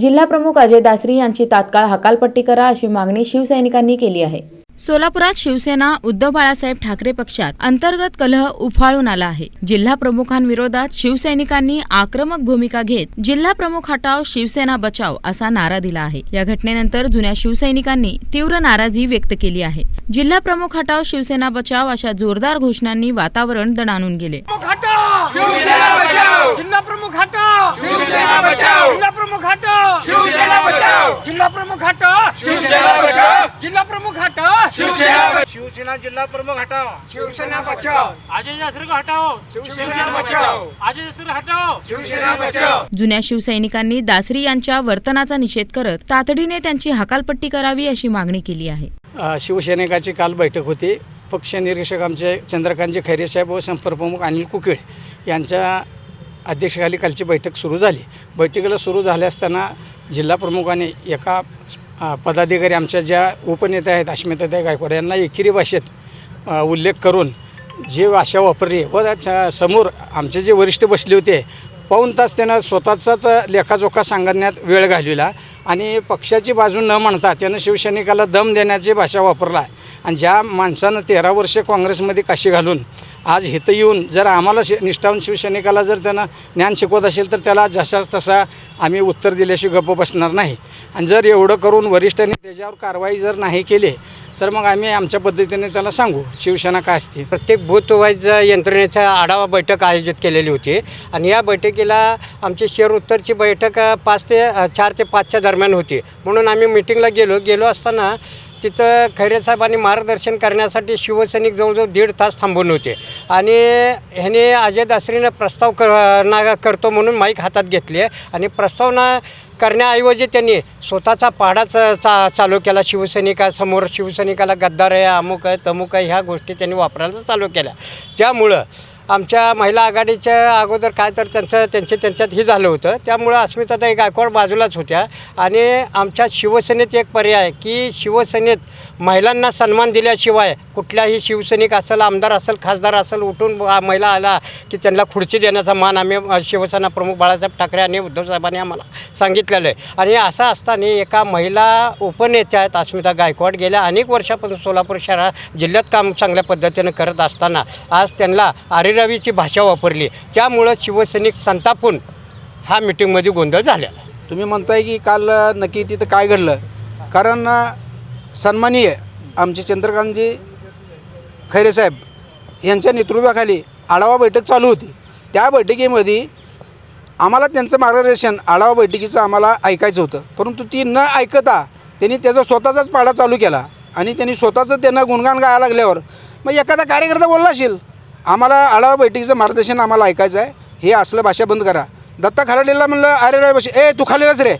जिल्हा प्रमुख अजय दासरी यांची तात्काळ हकालपट्टी करा अशी मागणी शिवसैनिकांनी केली आहे. सोलापुरात शिवसेना उद्धव बाळासाहेब ठाकरे पक्षात अंतर्गत कलह उफाळून आला आहे. जिल्हा प्रमुखांविरोधात शिवसैनिकांनी आक्रमक भूमिका घेत जिल्हा प्रमुख हटाव शिवसेना बचाव असा नारा दिला आहे. या घटनेनंतर जुन्या शिवसैनिकांनी तीव्र नाराजी व्यक्त केली आहे. जिल्हा प्रमुख हटाव शिवसेना बचाव अशा जोरदार घोषणांनी वातावरण दणाणून गेले प्रमुख हटाओ शिवसेना बचाओ जिल्हा प्रमुख हटाओ शिवसेना बचाओ जिल्हा प्रमुख हटाओ शिवसेना बचाओ जिल्हा प्रमुख हटाओ शिवसेना बचाओ जिल्हा प्रमुख हटाओ शिवसेना शिवसेना जिल्हा प्रमुख हटाओ शिवसेना बचाओ अजय जासर को हटाओ. शिवसेना बचाओ अजय जासर हटाओ. शिवसेना बचाओ जुन्या शिवसैनिकांनी दासरी यांच्या वर्तनाचा निषेध करत तातडीने त्यांची हकालपट्टी करावी अशी मागणी केली आहे. शिवसैनिकाची काल बैठक होती. पक्ष निरीक्षक आमचे चंद्रकांतजी खैरे साहेब व संपर्कप्रमुख अनिल कुकीळ यांच्या अध्यक्षाखाली कालची बैठक सुरू झाली. बैठकीला सुरू झाल्या असताना जिल्हा प्रमुखाने एका पदाधिकारी आमच्या ज्या उपनेत्या आहेत अश्मिताताई गायकवाड यांना एकेरी भाषेत उल्लेख करून जे भाषा वापरली व समोर आमचे जे वरिष्ठ बसले होते पाऊन तास त्यानं स्वतःचाच लेखाजोखा सांगण्यात वेळ घालविला आणि पक्षाची बाजू न म्हणता त्यानं शिवसैनिकाला दम देण्याची भाषा वापरला. आणि ज्या माणसानं तेरा वर्षे काँग्रेसमध्ये काशी घालून आज इथं येऊन जर आम्हाला शि निष्ठावून शिवसैनिकाला जर त्यानं ज्ञान शिकवत असेल तर त्याला जसाच तसा आम्ही उत्तर दिल्याशिवाय गप्प बसणार नाही. आणि जर एवढं करून वरिष्ठांनी त्याच्यावर कारवाई जर नाही केली तर मग आम्ही आमच्या पद्धतीने त्याला सांगू शिवसेना काय असते. प्रत्येक बूथ वाईज यंत्रणेचा आढावा बैठक आयोजित केलेली होती. आणि या बैठकीला आमची शेअर उत्तरची बैठक पाच ते चार ते पाचच्या दरम्यान होती. म्हणून आम्ही मिटिंगला गेलो गेलो असताना तिथं खैरे साहेबांनी मार्गदर्शन करण्यासाठी शिवसैनिक जवळजवळ दीड तास थांबून होते. आणि ह्याने अजय दासरीनं प्रस्ताव कर ना करतो म्हणून माईक हातात घेतली आहे. आणि प्रस्तावना करण्याऐवजी त्यांनी स्वतःचा पाडाच चा चालू केला. शिवसैनिकासमोर शिवसैनिकाला गद्दार आहे अमुक आहे तमुक आहे ह्या गोष्टी त्यांनी वापरायला चालू केल्या. त्यामुळं आमच्या महिला आघाडीच्या अगोदर काय तर त्यांचं त्यांचे त्यांच्यात हे झालं होतं. त्यामुळं अस्मिताताई गायकवाड बाजूलाच होत्या. आणि आमच्या शिवसेनेत एक पर्याय की शिवसेनेत महिलांना सन्मान दिल्याशिवाय कुठल्याही शिवसैनिक असेल आमदार असेल खासदार असेल उठून महिला आला की त्यांना खुर्ची देण्याचा मान आम्ही शिवसेना प्रमुख बाळासाहेब ठाकरे आणि उद्धवसाहेबांनी आम्हाला सांगितलेलं आहे. आणि असं असताना एका महिला उपनेत्या आहेत अस्मिता गायकवाड. गेल्या अनेक वर्षापासून सोलापूर शहरात जिल्ह्यात काम चांगल्या पद्धतीनं करत असताना आज त्यांना आरेरावीची भाषा वापरली. त्यामुळं शिवसैनिक संतापून हा मिटिंगमध्ये गोंधळ झालेला तुम्ही म्हणताय की काल नक्की तिथं काय घडलं? कारण सन्मानीय आमचे चंद्रकांतजी खैरे साहेब यांच्या नेतृत्वाखाली आढावा बैठक चालू होती. त्या बैठकीमध्ये आम्हाला त्यांचं मार्गदर्शन आढावा बैठकीचं आम्हाला ऐकायचं होतं. परंतु ती न ऐकता त्यांनी त्याचा स्वतःचाच पाडा चालू केला आणि त्यांनी स्वतःचं त्यांना गुणगान गायला लागल्यावर मग एखादा कार्यकर्ता बोलला असेल आम्हाला आढावा बैठकीचं मार्गदर्शन आम्हाला ऐकायचं आहे. हे असलं भाषा बंद करा. दत्ता खराडेला म्हणलं अरे रे बस ए तू खाली बस रे.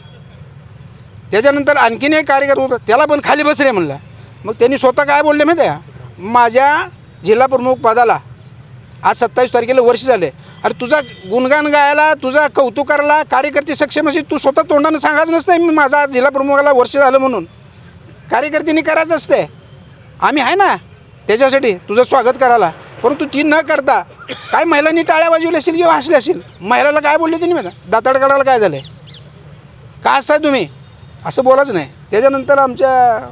त्याच्यानंतर आणखीन एक कार्यकर्ता होता त्याला पण खाली बस रे म्हणलं. मग त्यांनी स्वतः काय बोलले माहिती आहे माझ्या जिल्हा प्रमुख पदाला आज सत्तावीस तारखेला वर्ष झाले. अरे तुझा गुणगान गायला तुझा कौतुक करायला कार्यकर्ते सक्षम असेल तू स्वतः तोंडानं सांगायचं नसतं मी माझा आज जिल्हा प्रमुखाला वर्ष झालं म्हणून. कार्यकर्त्यांनी करायचं असते आम्ही आहे ना? त्याच्यासाठी तुझं स्वागत करायला. परंतु ती न करता काय महिलांनी टाळ्या वाजवल्या असेल किंवा हसले असेल? महिलाला काय बोलले त्यांनी माहिती दाताडगडाला काय झालं का असताय तुम्ही? असं बोलाच नाही. त्याच्यानंतर आमच्या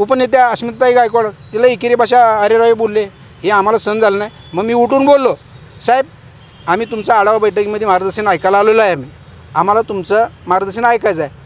उपनेत्या अस्मिताई गायकवाड तिला इकिरी भाषा अरेरावे बोलले. हे आम्हाला सहन झालं नाही. मग मी उठून बोललो साहेब आम्ही तुमचा आढावा बैठकीमध्ये मार्गदर्शन ऐकायला आलेलो आहे आम्ही. आम्हाला तुमचं मार्गदर्शन ऐकायचं आहे.